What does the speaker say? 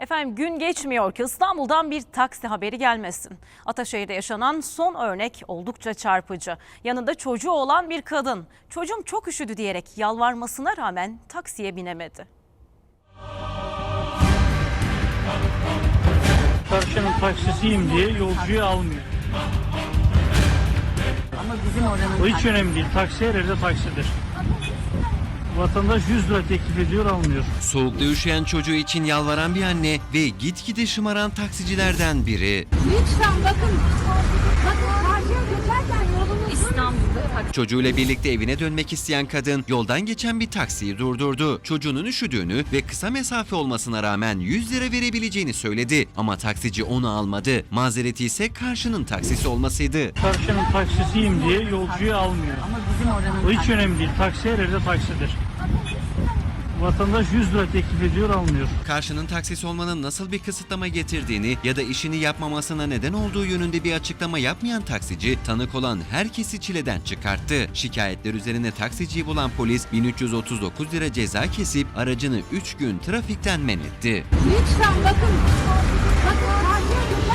Efendim gün geçmiyor ki İstanbul'dan bir taksi haberi gelmesin. Ataşehir'de yaşanan son örnek oldukça çarpıcı. Yanında çocuğu olan bir kadın. Çocuğum çok üşüdü diyerek yalvarmasına rağmen taksiye binemedi. Karşının taksisiyim diye yolcuyu almıyor. Ama bizim oranın O hiç önemli değil. Taksi her yerde taksidir. Vatandaş 100 lira teklif ediyor almıyor. Soğukta üşüyen çocuğu için yalvaran bir anne ve gitgide şımaran taksicilerden biri. Lütfen bakın. Bakın karşıya geçerken yolunuz İstanbul'da Çocuğuyla birlikte evine dönmek isteyen kadın yoldan geçen bir taksiyi durdurdu. Çocuğunun üşüdüğünü ve kısa mesafe olmasına rağmen 100 lira verebileceğini söyledi. Ama taksici onu almadı. Mazereti ise karşının taksisi olmasıydı. Karşının taksisiyim diye yolcuyu almıyor. ama bizim oranın O hiç önemli değil. Taksi her yerde taksidir. Vatandaş 100 lira teklif ediyor almıyor. Karşının taksisi olmanın nasıl bir kısıtlama getirdiğini ya da işini yapmamasına neden olduğu yönünde bir açıklama yapmayan taksici tanık olan herkesi çileden çıkarttı. Şikayetler üzerine taksiciyi bulan polis 1339 lira ceza kesip aracını 3 gün trafikten men etti. Lütfen bakın. Bakın geçerken